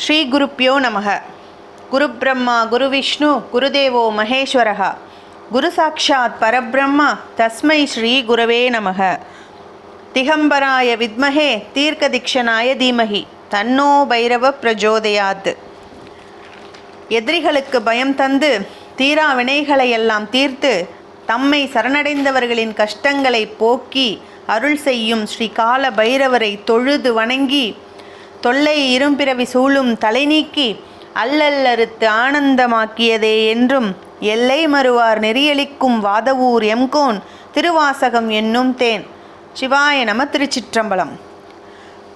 ஸ்ரீ குருப்பியோ நமக. குரு பிரம்மா குரு விஷ்ணு குருதேவோ மகேஸ்வரः குரு சாட்சாத் பரபிரம்மா தஸ்மை ஸ்ரீ குரவே நமக. திகம்பராய வித்மஹே தீர்க்கதிக்ஷனாய தீமஹி தன்னோ பைரவ பிரஜோதயாத். எதிரிகளுக்கு பயம் தந்து தீரா வினைகளை எல்லாம் தீர்த்து தம்மை சரணடைந்தவர்களின் கஷ்டங்களை போக்கி அருள் செய்யும் ஸ்ரீ கால பைரவரை தொழுது வணங்கி தொல்லை இரும்பிறவி சூழும் தலை நீக்கி அல்லல்லறுத்து ஆனந்தமாக்கியதே என்றும் எல்லை மறுவார் நெறியளிக்கும் வாதவூர் எம்கோன் திருவாசகம் என்னும் தேன். சிவாய நம திருச்சிற்றம்பலம்.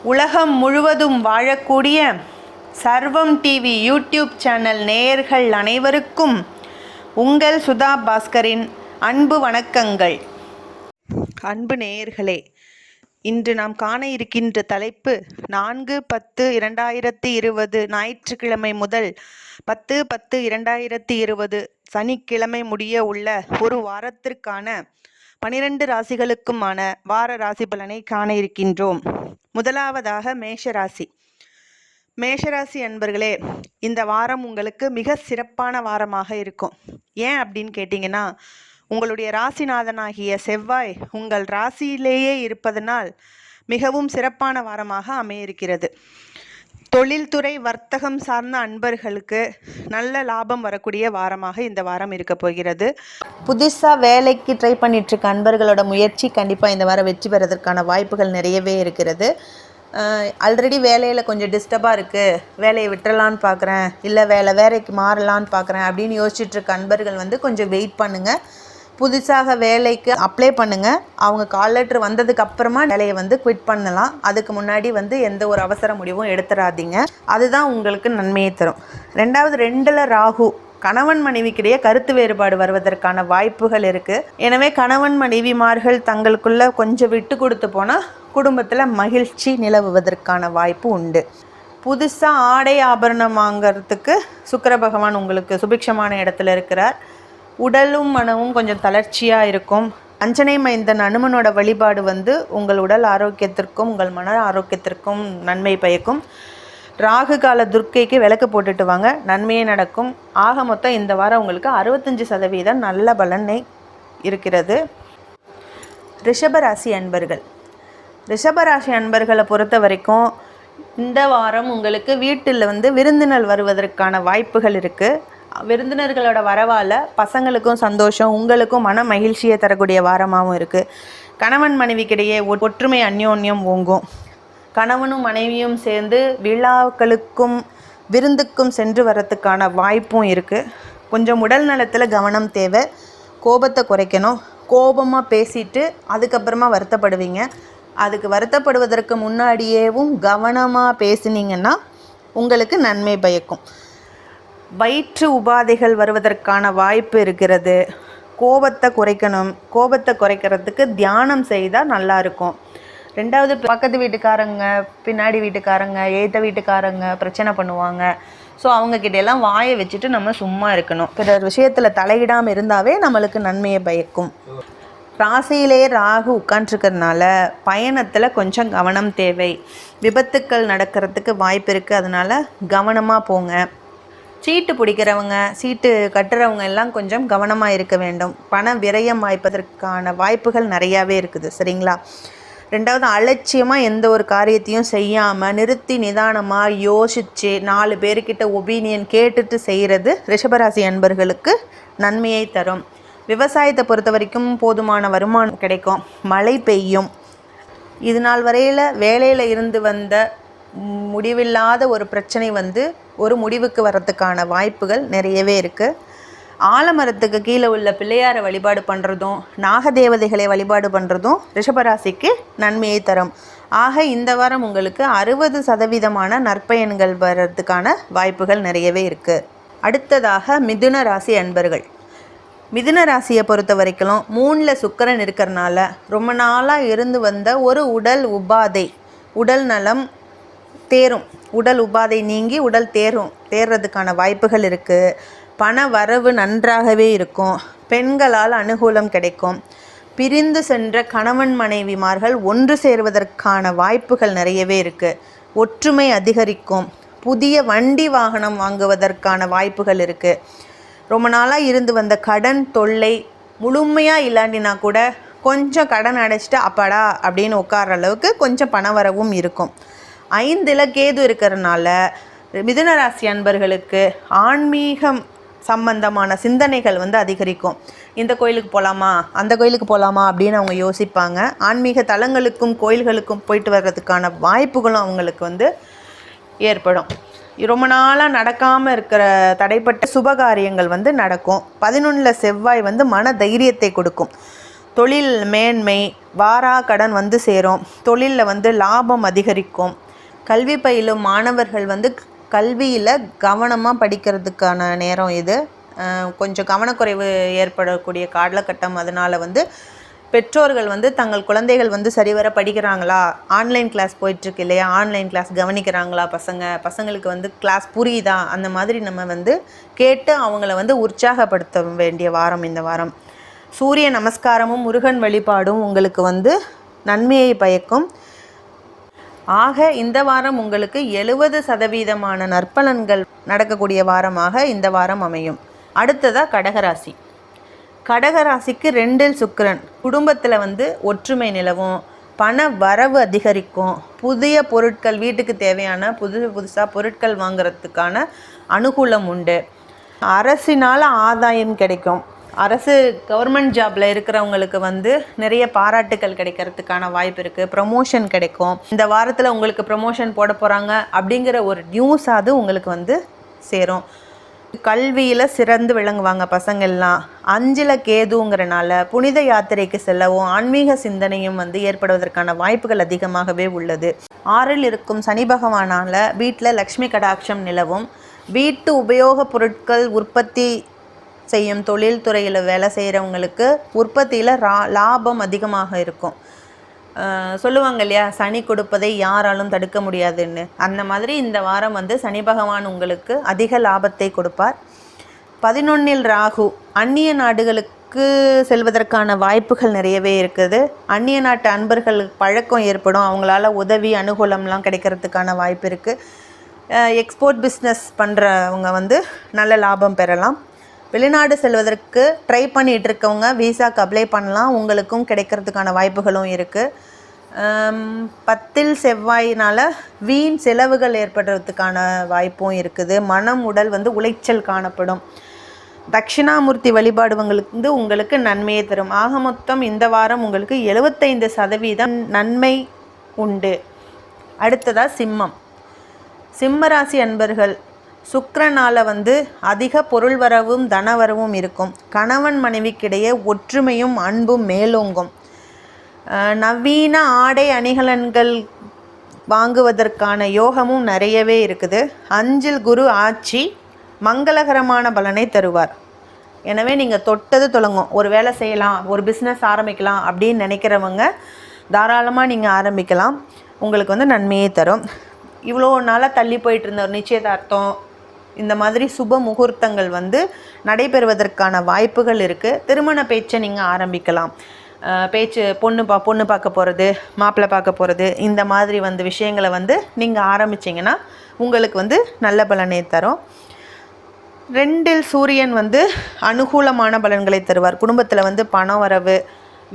உலகம் முழுவதும் வாழக்கூடிய சர்வம் டிவி யூடியூப் சேனல் நேயர்கள் அனைவருக்கும் உங்கள் சுதா பாஸ்கரின் அன்பு வணக்கங்கள். அன்பு நேயர்களே இன்று நாம் காண இருக்கின்ற தலைப்பு நான்கு பத்து இரண்டாயிரத்தி இருபது ஞாயிற்றுக்கிழமை முதல் பத்து பத்து இரண்டாயிரத்தி இருபது சனிக்கிழமை முடிய உள்ள ஒரு வாரத்திற்கான பனிரெண்டு ராசிகளுக்குமான வார ராசி பலனை காண இருக்கின்றோம். முதலாவதாக மேஷராசி மேஷராசி அன்பர்களே இந்த வாரம் உங்களுக்கு மிக சிறப்பான வாரமாக இருக்கும். ஏன் அப்படின்னு கேட்டிங்கன்னா உங்களுடைய ராசிநாதனாகிய செவ்வாய் உங்கள் ராசியிலேயே இருப்பதனால் மிகவும் சிறப்பான வாரமாக அமையிருக்கிறது தொழில்துறை வர்த்தகம் சார்ந்த அன்பர்களுக்கு நல்ல லாபம் வரக்கூடிய வாரமாக இந்த வாரம் இருக்க போகிறது. புதுசாக வேலைக்கு ட்ரை பண்ணிட்டு இருக்க அன்பர்களோட முயற்சி கண்டிப்பாக இந்த வாரம் வெற்றி பெறதற்கான வாய்ப்புகள் நிறையவே இருக்கிறது. ஆல்ரெடி வேலையில் கொஞ்சம் டிஸ்டர்பாக இருக்குது வேலையை விட்டுறலான்னு பார்க்குறேன் இல்லை வேலை வேலைக்கு மாறலான்னு பார்க்குறேன் அப்படின்னு யோசிச்சுட்ருக்க அன்பர்கள் வந்து கொஞ்சம் வெயிட் பண்ணுங்கள் புதுசாக வேலைக்கு அப்ளை பண்ணுங்கள் அவங்க கால் லெட்டர் வந்ததுக்கு அப்புறமா வேலையை வந்து குவிட் பண்ணலாம். அதுக்கு முன்னாடி வந்து எந்த ஒரு அவசர முடிவும் எடுத்துடாதீங்க அதுதான் உங்களுக்கு நன்மையை தரும். ரெண்டாவது ரெண்டில் ராகு. கணவன் மனைவிக்கிடையே கருத்து வேறுபாடு வருவதற்கான வாய்ப்புகள் இருக்குது எனவே கணவன் மனைவிமார்கள் தங்களுக்குள்ள கொஞ்சம் விட்டு கொடுத்து போனால் குடும்பத்தில் மகிழ்ச்சி நிலவுவதற்கான வாய்ப்பு உண்டு. புதுசாக ஆடை ஆபரணம் வாங்கிறதுக்கு சுக்கர பகவான் உங்களுக்கு சுபிக்ஷமான இடத்துல இருக்கிறார். உடலும் மனமும் கொஞ்சம் தளர்ச்சியாக இருக்கும். அஞ்சனை மைந்தன் அனுமனோட வழிபாடு வந்து உங்கள் உடல் ஆரோக்கியத்திற்கும் உங்கள் மன ஆரோக்கியத்திற்கும் நன்மை பயக்கும். ராகு கால துர்க்கைக்கு விளக்கு போட்டுட்டு வாங்க. நன்மையே நடக்கும். ஆக மொத்தம் இந்த வாரம் உங்களுக்கு அறுபத்தஞ்சு சதவீதம் நல்ல பலனை இருக்கிறது. ரிஷபராசி அன்பர்கள். ரிஷபராசி அன்பர்களை பொறுத்த வரைக்கும் இந்த வாரம் உங்களுக்கு வீட்டில் வந்து விருந்தினர் வருவதற்கான வாய்ப்புகள் இருக்குது விருந்தினர்களோட வரவால் பசங்களுக்கும் சந்தோஷம் உங்களுக்கும் மன மகிழ்ச்சியை தரக்கூடிய வாரமாகவும் இருக்குது கணவன் மனைவிக்கிடையே ஒ- ஒற்றுமை அந்யோன்யம் ஓங்கும். கணவனும் மனைவியும் சேர்ந்து விழாக்களுக்கும் விருந்துக்கும் சென்று வரத்துக்கான வாய்ப்பும் இருக்குது கொஞ்சம் உடல் நலத்தில் கவனம் தேவை. கோபத்தை குறைக்கணும். கோபமாக பேசிட்டு அதுக்கப்புறமா வருத்தப்படுவீங்க. அதுக்கு வருத்தப்படுவதற்கு முன்னாடியேவும் கவனமாக பேசுனீங்கன்னா உங்களுக்கு நன்மை பயக்கும். வயிற்று உபாதைகள் வருவதற்கான வாய்ப்பு இருக்கிறது. கோபத்தை குறைக்கணும். கோபத்தை குறைக்கிறதுக்கு தியானம் செய்தால் நல்லா இருக்கும். ரெண்டாவது பக்கத்து வீட்டுக்காரங்க பின்னாடி வீட்டுக்காரங்க ஏத்த வீட்டுக்காரங்க பிரச்சனை பண்ணுவாங்க. ஸோ அவங்கக்கிட்ட எல்லாம் வாயை வச்சுட்டு நம்ம சும்மா இருக்கணும். பிறர் விஷயத்தில் தலையிடாமல் இருந்தாவே நம்மளுக்கு நன்மையை பயக்கும். ராசியிலே ராகு உட்காண்ட்ருக்கறனால பயணத்தில் கொஞ்சம் கவனம் தேவை. விபத்துக்கள் நடக்கிறதுக்கு வாய்ப்பு இருக்குது அதனால் கவனமாக போங்க. சீட்டு பிடிக்கிறவங்க சீட்டு கட்டுறவங்க எல்லாம் கொஞ்சம் கவனமாக இருக்க வேண்டும். பண விரயம் வாய்ப்பதற்கான வாய்ப்புகள் நிறையாவே இருக்குது சரிங்களா? ரெண்டாவது அலட்சியமாக எந்த ஒரு காரியத்தையும் செய்யாமல் நிறுத்தி நிதானமாக யோசித்து நாலு பேர்கிட்ட ஒபீனியன் கேட்டுட்டு செய்கிறது ரிஷபராசி அன்பர்களுக்கு நன்மையை தரும். விவசாயத்தை பொறுத்த வரைக்கும் போதுமான வருமானம் கிடைக்கும். மழை பெய்யும். இது நாள் வரையில் வேலையில் இருந்து வந்த முடிவில்லாத ஒரு பிரச்சனை வந்து ஒரு முடிவுக்கு வரத்துக்கான வாய்ப்புகள் நிறையவே இருக்குது ஆலமரத்துக்கு கீழே உள்ள பிள்ளையாரை வழிபாடு பண்ணுறதும் நாகதேவதைகளை வழிபாடு பண்ணுறதும் ரிஷபராசிக்கு நன்மையை தரும். ஆக இந்த வாரம் உங்களுக்கு அறுபது சதவீதமான நற்பயன்கள் வர்றதுக்கான வாய்ப்புகள் நிறையவே இருக்குது அடுத்ததாக மிதுன ராசி அன்பர்கள். மிதுன ராசியை பொறுத்த வரைக்கும் மூணில் சுக்கிரன் இருக்கிறனால ரொம்ப நாளாக இருந்து வந்த ஒரு உடல் உபாதை உடல் நலம் தேரும். உடல் உபாதை நீங்கி உடல் தேரும். தேர்றதுக்கான வாய்ப்புகள் இருக்குது பண வரவு நன்றாகவே இருக்கும். பெண்களால் அனுகூலம் கிடைக்கும். பிரிந்து சென்ற கணவன் மனைவிமார்கள் ஒன்று சேர்வதற்கான வாய்ப்புகள் நிறையவே இருக்குது ஒற்றுமை அதிகரிக்கும். புதிய வண்டி வாகனம் வாங்குவதற்கான வாய்ப்புகள் இருக்குது ரொம்ப நாளாக இருந்து வந்த கடன் தொல்லை முழுமையாக இல்லாண்டினா கூட கொஞ்சம் கடன் அடைச்சிட்டு அப்பாடா அப்படின்னு உட்கார்ற அளவுக்கு கொஞ்சம் பணவரவும் இருக்கும். ஐந்தில் கேது இருக்கிறனால மிதுன ராசி அன்பர்களுக்கு ஆன்மீகம் சம்பந்தமான சிந்தனைகள் வந்து அதிகரிக்கும். இந்த கோயிலுக்கு போகலாமா அந்த கோயிலுக்கு போகலாமா அப்படின்னு அவங்க யோசிப்பாங்க. ஆன்மீக தலங்களுக்கும் கோயில்களுக்கும் போயிட்டு வர்றதுக்கான வாய்ப்புகளும் அவங்களுக்கு வந்து ஏற்படும். ரொம்ப நாளாக நடக்காமல் இருக்கிற தடைப்பட்ட சுபகாரியங்கள் வந்து நடக்கும். பதினொன்றில் செவ்வாய் வந்து மன தைரியத்தை கொடுக்கும். தொழில் மேன்மை வாரா கடன் வந்து சேரும். தொழிலில் வந்து லாபம் அதிகரிக்கும். கல்வி பயிலும் மாணவர்கள் வந்து கல்வியில் கவனமாக படிக்கிறதுக்கான நேரம் இது. கொஞ்சம் கவனக்குறைவு ஏற்படக்கூடிய காலகட்டம் அதனால் வந்து பெற்றோர்கள் வந்து தங்கள் குழந்தைகள் வந்து சரிவர படிக்கிறாங்களா? ஆன்லைன் கிளாஸ் போயிட்டுருக்கு இல்லையா? ஆன்லைன் கிளாஸ் கவனிக்கிறாங்களா பசங்க? பசங்களுக்கு வந்து கிளாஸ் புரியுதா? அந்த மாதிரி நம்ம வந்து கேட்டு அவங்கள வந்து உற்சாகப்படுத்த வேண்டிய வாரம் இந்த வாரம். சூரிய நமஸ்காரமும் முருகன் வழிபாடும் உங்களுக்கு வந்து நன்மையை பயக்கும். ஆக இந்த வாரம் உங்களுக்கு எழுபது சதவீதமான நற்பலன்கள் நடக்கக்கூடிய வாரமாக இந்த வாரம் அமையும். அடுத்ததாக கடகராசி. கடகராசிக்கு ரெண்டில் சுக்கரன். குடும்பத்தில் வந்து ஒற்றுமை நிலவும் பண வரவு அதிகரிக்கும் புதிய பொருட்கள் வீட்டுக்கு தேவையான புது புதுசாக பொருட்கள் வாங்குறதுக்கான அனுகூலம் உண்டு. அரசினால் ஆதாயம் கிடைக்கும். அரசு கவர்மெண்ட் ஜாப்ல இருக்கிறவங்களுக்கு வந்து நிறைய பாராட்டுகள் கிடைக்கிறதுக்கான வாய்ப்பு இருக்குது ப்ரமோஷன் கிடைக்கும். இந்த வாரத்தில் உங்களுக்கு ப்ரமோஷன் போட போகிறாங்க அப்படிங்கிற ஒரு நியூஸ் அது உங்களுக்கு வந்து சேரும். கல்வியில் சிறந்து விளங்குவாங்க பசங்கள்லாம். அஞ்சில் கேதுங்கிறனால புனித யாத்திரைக்கு செல்லவும் ஆன்மீக சிந்தனையும் வந்து ஏற்படுவதற்கான வாய்ப்புகள் அதிகமாகவே உள்ளது. ஆறில் இருக்கும் சனி பகவானால் வீட்டில் லக்ஷ்மி கடாட்சம் நிலவும். வீட்டு உபயோகப் பொருட்கள் உற்பத்தி செய்யும் தொழில்துறையில் வேலை செய்கிறவங்களுக்கு உற்பத்தியில் ரா லாபம் அதிகமாக இருக்கும். சொல்லுவாங்க இல்லையா சனி கொடுப்பதை யாராலும் தடுக்க முடியாதுன்னு. அந்த மாதிரி இந்த வாரம் வந்து சனி பகவான் உங்களுக்கு அதிக லாபத்தை கொடுப்பார். பதினொன்னில் ராகு அந்நிய நாடுகளுக்கு செல்வதற்கான வாய்ப்புகள் நிறையவே இருக்குது. அந்நிய நாட்டு அன்பர்கள் பழக்கம் ஏற்படும். அவங்களால உதவி அனுகூலம்லாம் கிடைக்கிறதுக்கான வாய்ப்பு இருக்குது எக்ஸ்போர்ட் பிஸ்னஸ் பண்ணுறவங்க வந்து நல்ல லாபம் பெறலாம். வெளிநாடு செல்வதற்கு ட்ரை பண்ணிகிட்டு இருக்கவங்க விசாக்கு அப்ளை பண்ணலாம். உங்களுக்கும் கிடைக்கிறதுக்கான வாய்ப்புகளும் இருக்குது பத்தில் செவ்வாயினால் வீண் செலவுகள் ஏற்படுறதுக்கான வாய்ப்பும் இருக்குது. மனம் உடல் வந்து உளைச்சல் காணப்படும். தட்சிணாமூர்த்தி வழிபாடுவங்களுக்கு வந்து உங்களுக்கு நன்மையை தரும். ஆக மொத்தம் இந்த வாரம் உங்களுக்கு எழுபத்தைந்து சதவீதம் நன்மை உண்டு. அடுத்ததாக சிம்மம். சிம்மராசி அன்பர்கள் சுக்கரனால் வந்து அதிக பொருள் வரவும் தனவரவும் இருக்கும். கணவன் மனைவிக்கிடையே ஒற்றுமையும் அன்பும் மேலோங்கும். நவீன ஆடை அணிகலன்கள் வாங்குவதற்கான யோகமும் நிறையவே இருக்குது. அஞ்சில் குரு ஆட்சி மங்களகரமான பலனை தருவார். எனவே நீங்கள் தொட்டது தொடங்கும். ஒரு வேலை செய்யலாம் ஒரு பிஸ்னஸ் ஆரம்பிக்கலாம் அப்படின்னு நினைக்கிறவங்க தாராளமாக நீங்கள் ஆரம்பிக்கலாம். உங்களுக்கு வந்து நன்மையை தரும். இவ்வளோ நாளாக தள்ளி போயிட்டு இருந்த ஒரு நிச்சயதார்த்தம் இந்த மாதிரி சுப முகூர்த்தங்கள் வந்து நடைபெறுவதற்கான வாய்ப்புகள் இருக்குது திருமண பேச்சை நீங்கள் ஆரம்பிக்கலாம். பேச்சு பொண்ணு பா பொண்ணு பார்க்க போகிறது மாப்பிள்ளை பார்க்க போகிறது இந்த மாதிரி வந்து விஷயங்களை வந்து நீங்கள் ஆரம்பிச்சிங்கன்னா உங்களுக்கு வந்து நல்ல பலனை தரும். ரெண்டில் சூரியன் வந்து அனுகூலமான பலன்களை தருவார். குடும்பத்தில் வந்து பணம் வரவு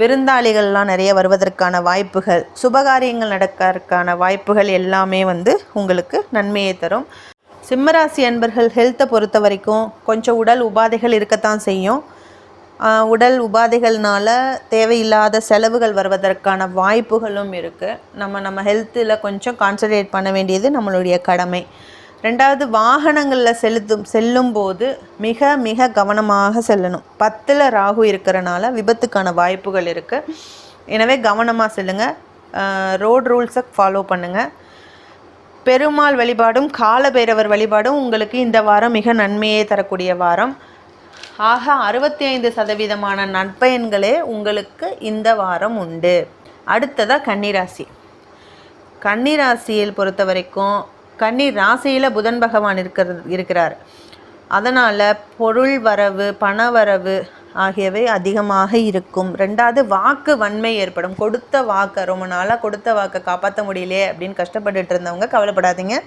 விருந்தாளிகள்லாம் நிறைய வருவதற்கான வாய்ப்புகள் சுபகாரியங்கள் நடக்கிறதுக்கான வாய்ப்புகள் எல்லாமே வந்து உங்களுக்கு நன்மையை தரும். சிம்மராசி அன்பர்கள் ஹெல்த்தை பொறுத்த வரைக்கும் கொஞ்சம் உடல் உபாதைகள் இருக்கத்தான் செய்யும். உடல் உபாதைகள்னால தேவையில்லாத செலவுகள் வருவதற்கான வாய்ப்புகளும் இருக்குது நம்ம நம்ம ஹெல்த்தில் கொஞ்சம் கான்சன்ட்ரேட் பண்ண வேண்டியது நம்மளுடைய கடமை. ரெண்டாவது வாகனங்களில் செலுத்தும் செல்லும் போது மிக மிக கவனமாக செல்லணும். பத்தில் ராகு இருக்கிறனால விபத்துக்கான வாய்ப்புகள் இருக்குது எனவே கவனமாக செல்லுங்கள் ரோட் ரூல்ஸை ஃபாலோ பண்ணுங்கள் பெருமாள் வழிபாடும் காலபைரவர் வழிபாடும் உங்களுக்கு இந்த வாரம் மிக நன்மையை தரக்கூடிய வாரம். ஆக அறுபத்தி ஐந்து சதவீதமான நற்பயன்களே உங்களுக்கு இந்த வாரம் உண்டு. அடுத்ததாக கன்னிராசி. கன்னிராசியில் பொறுத்த வரைக்கும் கன்னி ராசியில் புதன் பகவான் இருக்கிறது இருக்கிறார். அதனால் பொருள் வரவு பண வரவு ஆகியவை அதிகமாக இருக்கும். ரெண்டாவது வாக்கு வன்மை ஏற்படும். கொடுத்த வாக்கை ரொம்ப நாளாக கொடுத்த வாக்கை காப்பாற்ற முடியலையே அப்படின்னு கஷ்டப்பட்டுட்டு இருந்தவங்க கவலைப்படாதீங்க.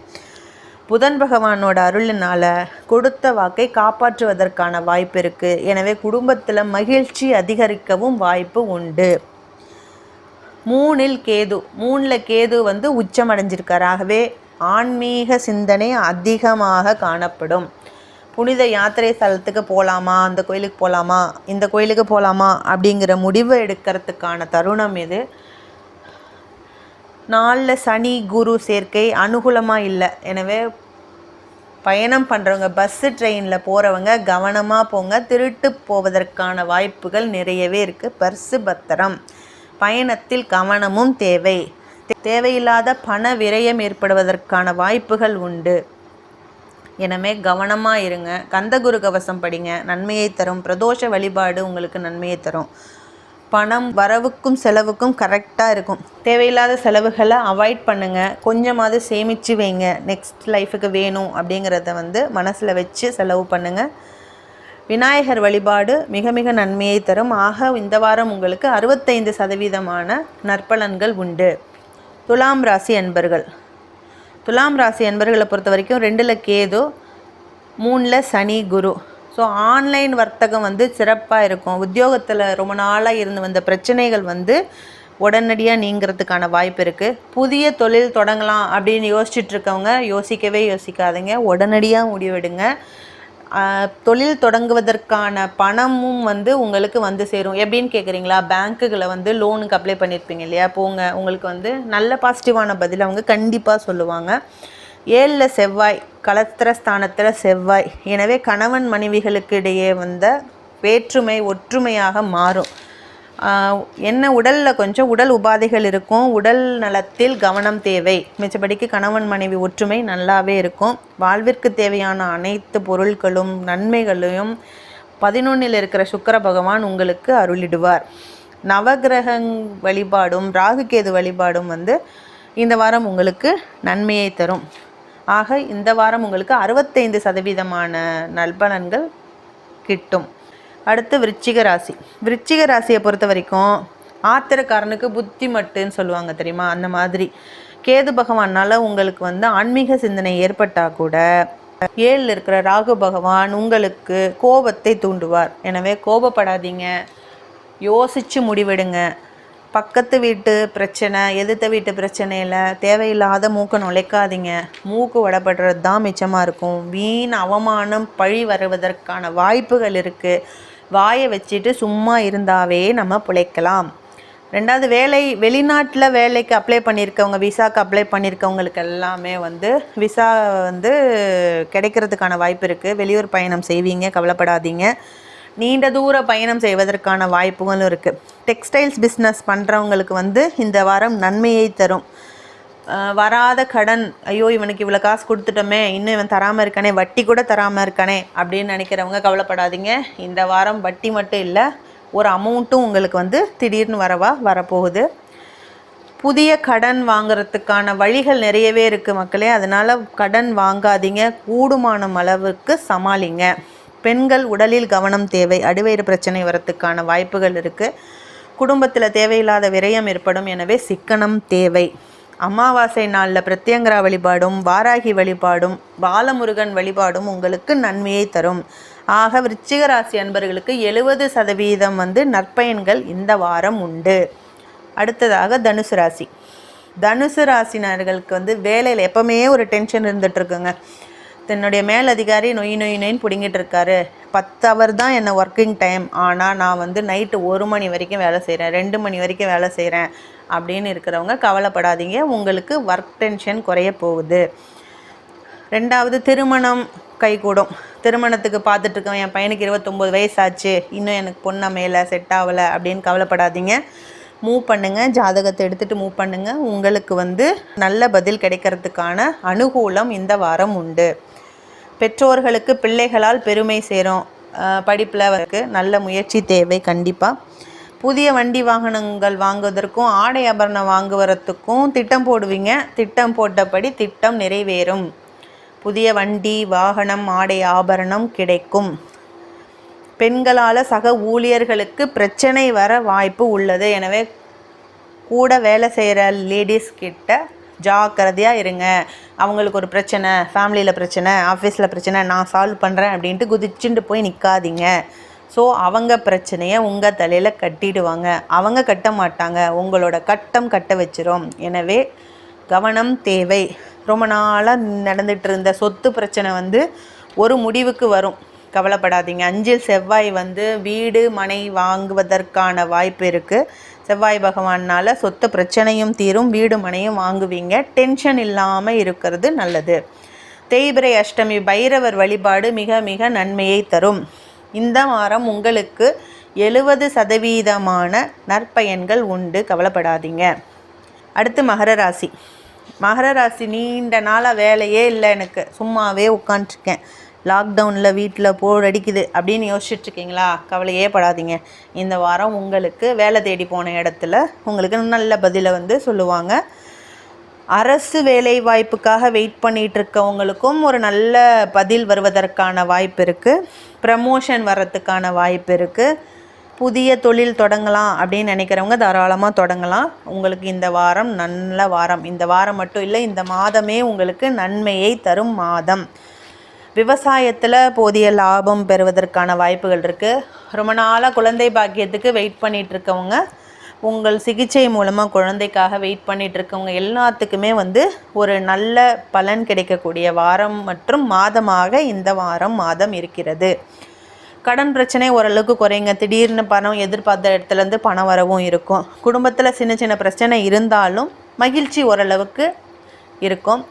புதன் பகவானோட அருளினால் கொடுத்த வாக்கை காப்பாற்றுவதற்கான வாய்ப்பு இருக்குது எனவே குடும்பத்தில் மகிழ்ச்சி அதிகரிக்கவும் வாய்ப்பு உண்டு. மூணில் கேது மூணில் கேது வந்து உச்சமடைஞ்சிருக்கார் ஆகவே ஆன்மீக சிந்தனை அதிகமாக காணப்படும். புனித யாத்திரை ஸ்தலத்துக்கு போகலாமா அந்த கோயிலுக்கு போகலாமா இந்த கோயிலுக்கு போகலாமா அப்படிங்கிற முடிவு எடுக்கிறதுக்கான தருணம் இது நாளில் சனி குரு சேர்க்கை அனுகூலமாக இல்லை. எனவே பயணம் பண்ணுறவங்க பஸ்ஸு ட்ரெயினில் போகிறவங்க கவனமாக போங்க. திருட்டு போவதற்கான வாய்ப்புகள் நிறையவே இருக்குது பர்ஸு பத்திரம். பயணத்தில் கவனமும் தேவை. தேவையில்லாத பண விரயம் ஏற்படுவதற்கான வாய்ப்புகள் உண்டு. எனவே கவனமாக இருங்க. கந்தகுரு கவசம் படிங்க. நன்மையை தரும். பிரதோஷ வழிபாடு உங்களுக்கு நன்மையை தரும். பணம் வரவுக்கும் செலவுக்கும் கரெக்டாக இருக்கும். தேவையில்லாத செலவுகளை அவாய்ட் பண்ணுங்கள் கொஞ்சமாவது சேமித்து வைங்க. நெக்ஸ்ட் லைஃபுக்கு வேணும் அப்படிங்கிறத வந்து மனசில் வச்சு செலவு பண்ணுங்கள் விநாயகர் வழிபாடு மிக மிக நன்மையை தரும். ஆக இந்த வாரம் உங்களுக்கு அறுபத்தைந்து சதவீதமான நற்பலன்கள் உண்டு. துலாம் ராசி அன்பர்கள். துலாம் ராசி அன்பர்களை பொறுத்த வரைக்கும் ரெண்டில் கேது மூணில் சனி குரு. ஸோ ஆன்லைன் வர்த்தகம் வந்து சிறப்பாக இருக்கும். உத்தியோகத்தில் ரொம்ப நாளாக இருந்து வந்த பிரச்சனைகள் வந்து உடனடியாக நீங்கிறதுக்கான வாய்ப்பு இருக்குது புதிய தொழில் தொடங்கலாம் அப்படின்னு யோசிச்சுட்ருக்கவங்க யோசிக்கவே யோசிக்காதீங்க. உடனடியாக முடிவெடுங்க. தொழில் தொடங்குவதற்கான பணமும் வந்து உங்களுக்கு வந்து சேரும். எப்படின்னு கேட்குறீங்களா பேங்க்குகளை வந்து லோனுக்கு அப்ளை பண்ணியிருப்பீங்க இல்லையா? போங்க உங்களுக்கு வந்து நல்ல பாசிட்டிவான பதில் அவங்க கண்டிப்பாக சொல்லுவாங்க. ஏழில் செவ்வாய் கலத்திர ஸ்தானத்தில் செவ்வாய். எனவே கணவன் மனைவிகளுக்கு இடையே வந்த வேற்றுமை ஒற்றுமையாக மாறும். என்ன உடலில் கொஞ்சம் உடல் உபாதைகள் இருக்கும். உடல் நலத்தில் கவனம் தேவை. மிச்சபடிக்கு கணவன் மனைவி ஒற்றுமை நல்லாவே இருக்கும். வாழ்விற்கு தேவையான அனைத்து பொருட்களும் நன்மைகளையும் பதினொன்றில் இருக்கிற சுக்கர பகவான் உங்களுக்கு அருளிடுவார். நவக்கிரக வழிபாடும் ராகுகேது வழிபாடும் வந்து இந்த வாரம் உங்களுக்கு நன்மையை தரும். ஆக இந்த வாரம் உங்களுக்கு அறுபத்தைந்து சதவீதமான நல்பலன்கள் கிட்டும். அடுத்து விருச்சிக ராசி. விருச்சிக ராசியை பொறுத்த வரைக்கும் ஆத்திரக்காரனுக்கு புத்தி மட்டுன்னு சொல்லுவாங்க தெரியுமா? அந்த மாதிரி. கேது பகவானால் உங்களுக்கு வந்து ஆன்மீக சிந்தனை ஏற்பட்டால் கூட ஏழில் இருக்கிற ராகு பகவான் உங்களுக்கு கோபத்தை தூண்டுவார். எனவே கோபப்படாதீங்க. யோசித்து முடிவெடுங்க. பக்கத்து வீட்டு பிரச்சனை எதிர்த்த வீட்டு பிரச்சனையில் தேவையில்லாத மூக்கை நுழைக்காதீங்க. மூக்கு வடப்படுறது தான் மிச்சமாக இருக்கும். வீண் அவமானம் பழி வருவதற்கான வாய்ப்புகள் இருக்குது வாயை வச்சுட்டு சும்மா இருந்தாவே நம்ம பிழைக்கலாம். ரெண்டாவது வேலை வெளிநாட்டில் வேலைக்கு அப்ளை பண்ணியிருக்கவங்க விசாக்கு அப்ளை பண்ணியிருக்கவங்களுக்கு எல்லாமே வந்து விசா வந்து கிடைக்கிறதுக்கான வாய்ப்பு இருக்குது வெளியூர் பயணம் செய்வீங்க கவலைப்படாதீங்க. நீண்ட தூர பயணம் செய்வதற்கான வாய்ப்புகளும் இருக்குது டெக்ஸ்டைல்ஸ் பிஸ்னஸ் பண்ணுறவங்களுக்கு வந்து இந்த வாரம் நன்மையை தரும். வராத கடன் ஐயோ இவனுக்கு இவ்வளோ காசு கொடுத்துட்டோமே இன்னும் இவன் தராமல் இருக்கானே வட்டி கூட தராமல் இருக்கானே அப்படின்னு நினைக்கிறவங்க கவலைப்படாதீங்க. இந்த வாரம் வட்டி மட்டும் இல்லை ஒரு அமௌண்ட்டும் உங்களுக்கு வந்து திடீர்னு வரவா வரப்போகுது. புதிய கடன் வாங்குறதுக்கான வழிகள் நிறையவே இருக்குது மக்களே. அதனால் கடன் வாங்காதீங்க கூடுமான அளவுக்கு சமாளிங்க. பெண்கள் உடலில் கவனம் தேவை அடிவயிறு பிரச்சனை வரத்துக்கான வாய்ப்புகள் இருக்குது குடும்பத்தில் தேவையில்லாத விரயம் ஏற்படும் எனவே சிக்கனம் தேவை. அமாவாசை நாளில் பிரத்யங்கரா வழிபாடும் வாராகி வழிபாடும் பாலமுருகன் வழிபாடும் உங்களுக்கு நன்மையை தரும். ஆக விருச்சிக ராசி அன்பர்களுக்கு எழுபது சதவீதம் வந்து நற்பயன்கள் இந்த வாரம் உண்டு. அடுத்ததாக தனுசு ராசி. தனுசு ராசினர்களுக்கு வந்து வேலையில் எப்போவுமே ஒரு டென்ஷன் இருந்துகிட்ருக்குங்க என்னுடைய மேலதிகாரி நொய் நொய் நொயின்னு பிடிங்கிட்டு இருக்காரு. பத்து அவர் தான் என்ன ஒர்க்கிங் டைம் ஆனால் நான் வந்து நைட்டு ஒரு மணி வரைக்கும் வேலை செய்கிறேன் ரெண்டு மணி வரைக்கும் வேலை செய்கிறேன் அப்படின்னு இருக்கிறவங்க கவலைப்படாதீங்க. உங்களுக்கு ஒர்க் டென்ஷன் குறைய போகுது. ரெண்டாவது திருமணம் கைகூடும். திருமணத்துக்கு பார்த்துட்ருக்கேன் என் பையனுக்கு இருபத்தொம்போது வயசாச்சு. இன்னும் எனக்கு பொண்ணு மேலே செட் ஆகலை. அப்படின்னு கவலைப்படாதீங்க. மூவ் பண்ணுங்கள் ஜாதகத்தை எடுத்துகிட்டு மூவ் பண்ணுங்கள் உங்களுக்கு வந்து நல்ல பதில் கிடைக்கிறதுக்கான அனுகூலம் இந்த வாரம் உண்டு. பெற்றோர்களுக்கு பிள்ளைகளால் பெருமை சேரும். படிப்பில் அவருக்கு நல்ல முயற்சி தேவை கண்டிப்பாக புதிய வண்டி வாகனங்கள் வாங்குவதற்கும் ஆடை ஆபரணம் வாங்குவதற்கும் திட்டம் போடுவீங்க. திட்டம் போட்டபடி திட்டம் நிறைவேறும். புதிய வண்டி வாகனம் ஆடை ஆபரணம் கிடைக்கும். பெண்களால் சக ஊழியர்களுக்கு பிரச்சனை வர வாய்ப்பு உள்ளது. எனவே கூட வேலை செய்கிற லேடிஸ் கிட்ட ஜாக்கிரதையாக இருங்க. அவங்களுக்கு ஒரு பிரச்சனை ஃபேமிலியில் பிரச்சனை ஆஃபீஸில் பிரச்சனை நான் சால்வ் பண்ணுறேன் அப்படின்ட்டு குதிச்சுட்டு போய் நிற்காதீங்க ஸோ அவங்க பிரச்சனையை உங்கள் தலையில் கட்டிடுவாங்க. அவங்க கட்ட மாட்டாங்க. உங்களோட கட்டம் கட்ட வச்சிரும். எனவே கவனம் தேவை. ரொம்ப நாளாக நடந்துட்டு இருந்த சொத்து பிரச்சனை வந்து ஒரு முடிவுக்கு வரும். கவலைப்படாதீங்க. அஞ்சில் செவ்வாய் வந்து வீடு மனை வாங்குவதற்கான வாய்ப்பு இருக்குது செவ்வாய் பகவானால் சொத்து பிரச்சனையும் தீரும் வீடு மனையும் வாங்குவீங்க. டென்ஷன் இல்லாமல் இருக்கிறது நல்லது. தேய்பிரை அஷ்டமி பைரவர் வழிபாடு மிக மிக நன்மையை தரும். இந்த வாரம் உங்களுக்கு எழுபது சதவீதமான நற்பயன்கள் உண்டு. கவலைப்படாதீங்க. அடுத்து மகர ராசி. மகர ராசி நீண்ட நாளாக வேலையே இல்லை எனக்கு. சும்மாவே உட்காந்துருக்கேன் லாக்டவுனில் வீட்டில் போர் அடிக்குது அப்படின்னு யோசிச்சுட்ருக்கீங்களா? கவலையே படாதீங்க. இந்த வாரம் உங்களுக்கு வேலை தேடி போன இடத்துல உங்களுக்கு நல்ல பதிலை வந்து சொல்லுவாங்க. அரசு வேலை வாய்ப்புக்காக வெயிட் பண்ணிகிட்டு இருக்கவங்களுக்கும் ஒரு நல்ல பதில் வருவதற்கான வாய்ப்பு இருக்குது ப்ரமோஷன் வர்றதுக்கான வாய்ப்பு இருக்குது புதிய தொழில் தொடங்கலாம் அப்படின்னு நினைக்கிறவங்க தாராளமாக தொடங்கலாம். உங்களுக்கு இந்த வாரம் நல்ல வாரம். இந்த வாரம் மட்டும் இல்லை இந்த மாதமே உங்களுக்கு நன்மையை தரும் மாதம். விவசாயத்தில் போதிய லாபம் பெறுவதற்கான வாய்ப்புகள் இருக்குது ரொம்ப நாளாக குழந்தை பாக்கியத்துக்கு வெயிட் பண்ணிகிட்டு இருக்கவங்க உங்கள் சிகிச்சை மூலமாக குழந்தைக்காக வெயிட் பண்ணிகிட்டு இருக்கவங்க எல்லாத்துக்குமே வந்து ஒரு நல்ல பலன் கிடைக்கக்கூடிய வாரம் மற்றும் மாதமாக இந்த வாரம் மாதம் இருக்கிறது. கடன் பிரச்சனை ஓரளவுக்கு குறைங்க. திடீர்னு பணம் எதிர்பார்த்த இடத்துலேருந்து பணம் வரவும் இருக்கும். குடும்பத்தில் சின்ன சின்ன பிரச்சனை இருந்தாலும் மகிழ்ச்சி ஓரளவுக்கு இருக்கும்.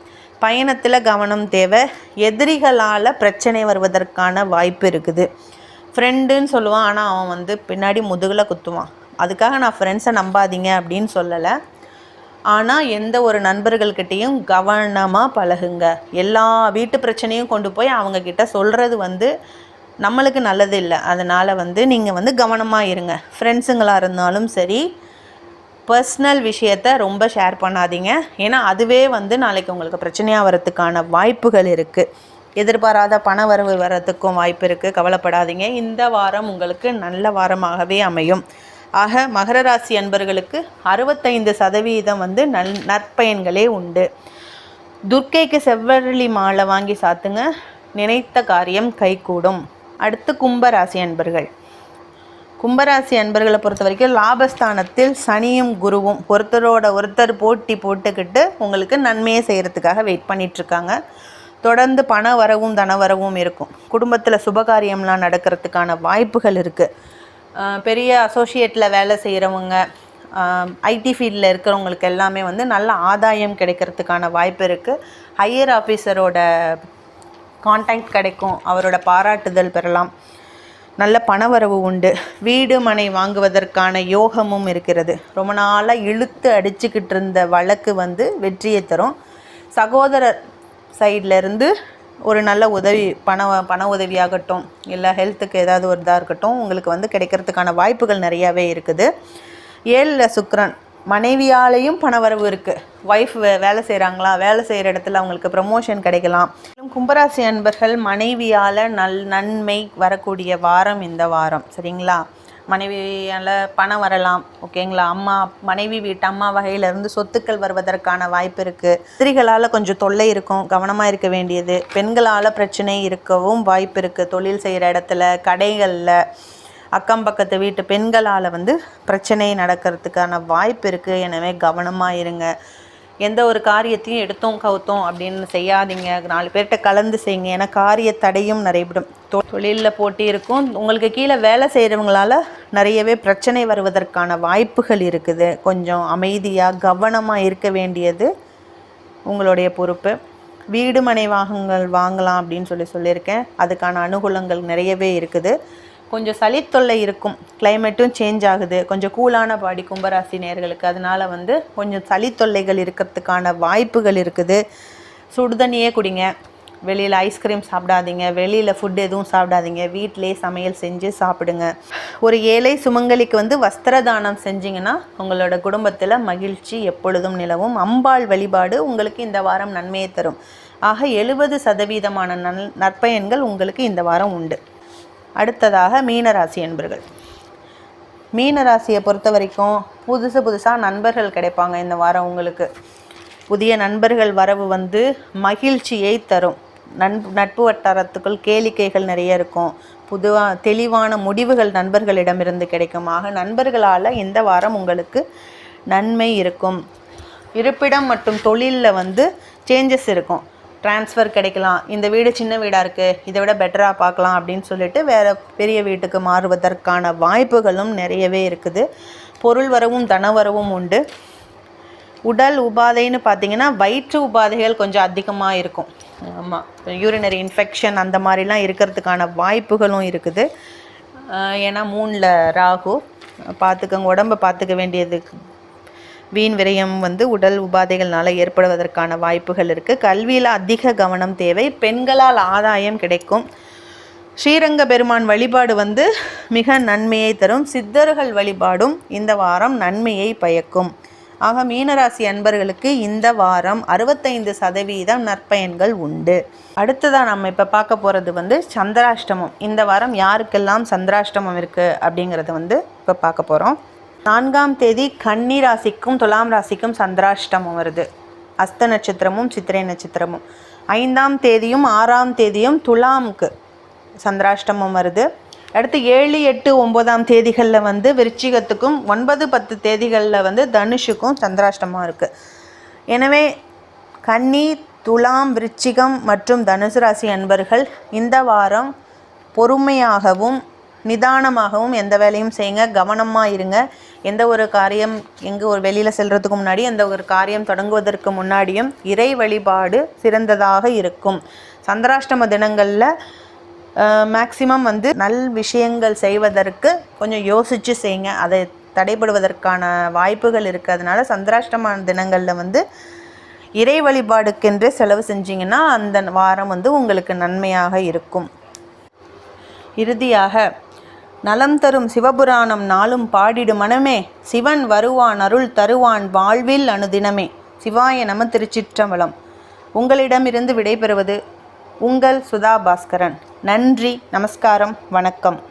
பயணத்தில் கவனம் தேவை எதிரிகளால் பிரச்சனை வருவதற்கான வாய்ப்பு இருக்குது. ஃப்ரெண்டுன்னு சொல்லுவான் ஆனால் அவன் வந்து பின்னாடி முதுகில் குத்துவான். அதுக்காக நான் ஃப்ரெண்ட்ஸை நம்பாதீங்க அப்படின்னு சொல்லலை. ஆனால் எந்த ஒரு நண்பர்கள்கிட்டேயும் கவனமாக பழகுங்க. எல்லா வீட்டு பிரச்சனையும் கொண்டு போய் அவங்கக்கிட்ட சொல்கிறது வந்து நம்மளுக்கு நல்லது இல்லை. அதனால் வந்து நீங்கள் வந்து கவனமாக இருங்க. ஃப்ரெண்ட்ஸுங்களாக இருந்தாலும் சரி பர்ஸ்னல் விஷயத்த ரொம்ப ஷேர் பண்ணாதீங்க. ஏன்னா அதுவே வந்து நாளைக்கு உங்களுக்கு பிரச்சனையாக வரத்துக்கான வாய்ப்புகள் இருக்குது எதிர்பாராத பண வரவு வரத்துக்கும் வாய்ப்பு இருக்குது கவலைப்படாதீங்க. இந்த வாரம் உங்களுக்கு நல்ல வாரமாகவே அமையும். ஆக மகர ராசி அன்பர்களுக்கு அறுபத்தைந்து சதவீதம் வந்து நல் நற்பயன்களே உண்டு. துர்க்கைக்கு செவ்வரளி மாலை வாங்கி சாத்துங்க. நினைத்த காரியம் கைகூடும். அடுத்து கும்பராசி அன்பர்கள். கும்பராசி அன்பர்களை பொறுத்த வரைக்கும் லாபஸ்தானத்தில் சனியும் குருவும் ஒருத்தரோட ஒருத்தர் போட்டி போட்டுக்கிட்டு உங்களுக்கு நன்மையை செய்கிறதுக்காக வெயிட் பண்ணிகிட்ருக்காங்க தொடர்ந்து பண வரவும் தன வரவும் இருக்கும். குடும்பத்தில் சுபகாரியம்லாம் நடக்கிறதுக்கான வாய்ப்புகள் இருக்குது பெரிய அசோசியேட்டில் வேலை செய்கிறவங்க ஐடி ஃபீல்டில் இருக்கிறவங்களுக்கு எல்லாமே வந்து நல்ல ஆதாயம் கிடைக்கிறதுக்கான வாய்ப்பு இருக்குது ஹையர் ஆஃபீஸரோட கான்டாக்ட் கிடைக்கும். அவரோட பாராட்டுதல் பெறலாம். நல்ல பணவரவு உண்டு. வீடு மனை வாங்குவதற்கான யோகமும் இருக்கிறது. ரொம்ப நாளாக இழுத்து அடிச்சுக்கிட்டு இருந்த வழக்கு வந்து வெற்றியை தரும். சகோதரர் சைட்லேருந்து ஒரு நல்ல உதவி பண பண உதவியாகட்டும் இல்லை ஹெல்த்துக்கு ஏதாவது ஒரு இதாக இருக்கட்டும் உங்களுக்கு வந்து கிடைக்கிறதுக்கான வாய்ப்புகள் நிறையாவே இருக்குது. ஏழில் சுக்ரன் மனைவியாலேயும் பணவரவு இருக்குது ஒய்ஃப் வே வேலை செய்கிறாங்களா வேலை செய்கிற இடத்துல அவங்களுக்கு ப்ரமோஷன் கிடைக்கலாம். கும்பராசி அன்பர்கள் மனைவியால் நல் நன்மை வரக்கூடிய வாரம் இந்த வாரம். சரிங்களா? மனைவியால் பணம் வரலாம். ஓகேங்களா அம்மா மனைவி வீட்டு அம்மா வகையிலேருந்து சொத்துக்கள் வருவதற்கான வாய்ப்பு இருக்குது ஸ்திரிகளால் கொஞ்சம் தொல்லை இருக்கும். கவனமாக இருக்க வேண்டியது. பெண்களால் பிரச்சனை இருக்கவும் வாய்ப்பு இருக்குது தொழில் செய்கிற இடத்துல கடைகளில் அக்கம் பக்கத்து வீட்டு பெண்களால் வந்து பிரச்சனை நடக்கிறதுக்கான வாய்ப்பு இருக்குது எனவே கவனமாக இருங்க. எந்த ஒரு காரியத்தையும் எடுத்தோம் கவுத்தோம் அப்படின்னு செய்யாதீங்க. நாலு பேர்கிட்ட கலந்து செய்யுங்க. ஏன்னா காரிய தடையும் நடைபெறும் தொழிலில் போட்டி இருக்கும். உங்களுக்கு கீழே வேலை செய்கிறவங்களால நிறையவே பிரச்சனை வருவதற்கான வாய்ப்புகள் இருக்குது. கொஞ்சம் அமைதியாக கவனமாக இருக்க வேண்டியது உங்களுடைய பொறுப்பு. வீடு மனை வாகங்கள் வாங்கலாம் அப்படின்னு சொல்லி சொல்லியிருக்கேன். அதுக்கான அனுகூலங்கள் நிறையவே இருக்குது. கொஞ்சம் சளி தொல்லை இருக்கும். கிளைமேட்டும் சேஞ்ச் ஆகுது. கொஞ்சம் கூலான பாடி கும்பராசி நேர்களுக்கு அதனால் வந்து கொஞ்சம் சளி தொல்லைகள் இருக்கிறதுக்கான வாய்ப்புகள் இருக்குது. சுடுதண்ணியே குடிங்க. வெளியில் ஐஸ்கிரீம் சாப்பிடாதீங்க. வெளியில் ஃபுட் எதுவும் சாப்பிடாதீங்க. வீட்டிலே சமையல் செஞ்சு சாப்பிடுங்க. ஒரு ஏழை சுமங்கலிக்கு வந்து வஸ்திர தானம் செஞ்சிங்கன்னா உங்களோட குடும்பத்தில் மகிழ்ச்சி எப்பொழுதும் நிலவும். அம்பாள் வழிபாடு உங்களுக்கு இந்த வாரம் நன்மையை தரும். ஆக எழுபது சதவீதமான நல் நற்பயன்கள் உங்களுக்கு இந்த வாரம் உண்டு. அடுத்ததாக மீனராசி என்பர்கள் மீனராசியை பொறுத்த வரைக்கும் புதுசு புதுசாக நண்பர்கள் கிடைப்பாங்க இந்த வாரம் உங்களுக்கு. புதிய நண்பர்கள் வரவு வந்து மகிழ்ச்சியை தரும். நண்பு நட்பு வட்டாரத்துக்குள் கேளிக்கைகள் நிறைய இருக்கும். புதுவாக தெளிவான முடிவுகள் நண்பர்களிடமிருந்து கிடைக்கும். ஆக நண்பர்களால் இந்த வாரம் உங்களுக்கு நன்மை இருக்கும். இருப்பிடம் மற்றும் தொழிலில் வந்து சேஞ்சஸ் இருக்கும். ட்ரான்ஸ்ஃபர் கிடைக்கலாம். இந்த வீடு சின்ன வீடாக இருக்குது இதை விட பெட்டராக பார்க்கலாம் அப்படின்னு சொல்லிட்டு வேறு பெரிய வீட்டுக்கு மாறுவதற்கான வாய்ப்புகளும் நிறையவே இருக்குது. பொருள் வரவும் தன வரவும் உண்டு. உடல் உபாதைன்னு பார்த்தீங்கன்னா வயிற்று உபாதைகள் கொஞ்சம் அதிகமாக இருக்கும். ஆமாம் யூரினரி இன்ஃபெக்ஷன் அந்த மாதிரிலாம் இருக்கிறதுக்கான வாய்ப்புகளும் இருக்குது. ஏன்னா மூணில் ராகு. பார்த்துக்கங்க. உடம்பை பார்த்துக்க வேண்டியது வீண் விரயம் வந்து உடல் உபாதைகள்னால ஏற்படுவதற்கான வாய்ப்புகள் இருக்குது கல்வியில் அதிக கவனம் தேவை. பெண்களால் ஆதாயம் கிடைக்கும். ஸ்ரீரங்க பெருமான் வழிபாடு வந்து மிக நன்மையை தரும். சித்தர்கள் வழிபாடும் இந்த வாரம் நன்மையை பயக்கும். ஆக மீனராசி அன்பர்களுக்கு இந்த வாரம் அறுபத்தைந்து சதவீதம் நற்பயன்கள் உண்டு. அடுத்ததாக நம்ம இப்போ பார்க்க போகிறது வந்து சந்திராஷ்டமம். இந்த வாரம் யாருக்கெல்லாம் சந்திராஷ்டமம் இருக்குது அப்படிங்கிறத வந்து இப்போ பார்க்க போகிறோம் நான்காம் தேதி கன்னி ராசிக்கும் துலாம் ராசிக்கும் சந்திராஷ்டமம் வருது. அஸ்த நட்சத்திரமும் சித்திரை நட்சத்திரமும். ஐந்தாம் தேதியும் ஆறாம் தேதியும் துலாமுக்கு சந்திராஷ்டமம் வருது. அடுத்து ஏழு எட்டு ஒன்பதாம் தேதிகளில் வந்து விருச்சிகத்துக்கும் ஒன்பது பத்து தேதிகளில் வந்து தனுஷுக்கும் சந்திராஷ்டமம் இருக்குது எனவே கன்னி துலாம் விருச்சிகம் மற்றும் தனுசு ராசி அன்பர்கள் இந்த வாரம் பொறுமையாகவும் நிதானமாகவும் எந்த வேலையும் செய்யுங்க. கவனமாக இருங்க. எந்த ஒரு காரியம் எங்கே ஒரு வெளியில் செல்கிறதுக்கு முன்னாடி எந்த ஒரு காரியம் தொடங்குவதற்கு முன்னாடியும் இறை வழிபாடு சிறந்ததாக இருக்கும். சந்திராஷ்டம தினங்களில் மேக்சிமம் வந்து நல் விஷயங்கள் செய்வதற்கு கொஞ்சம் யோசித்து செய்யுங்க அதை தடைபடுவதற்கான வாய்ப்புகள் இருக்கிறதுனால அதனால சந்திராஷ்டம தினங்களில் வந்து இறை வழிபாடுக்கென்று செலவு செஞ்சிங்கன்னா அந்த வாரம் வந்து உங்களுக்கு நன்மையாக இருக்கும். இறுதியாக நலம் தரும் சிவபுராணம் நாளும் பாடிடு மனமே. சிவன் வருவான் அருள் தருவான் வாழ்வில் அனுதினமே. சிவாய நம திருச்சிற்றம்பலம். உங்களிடமிருந்து விடைபெறுவது உங்கள் சுதா பாஸ்கரன். நன்றி நமஸ்காரம் வணக்கம்.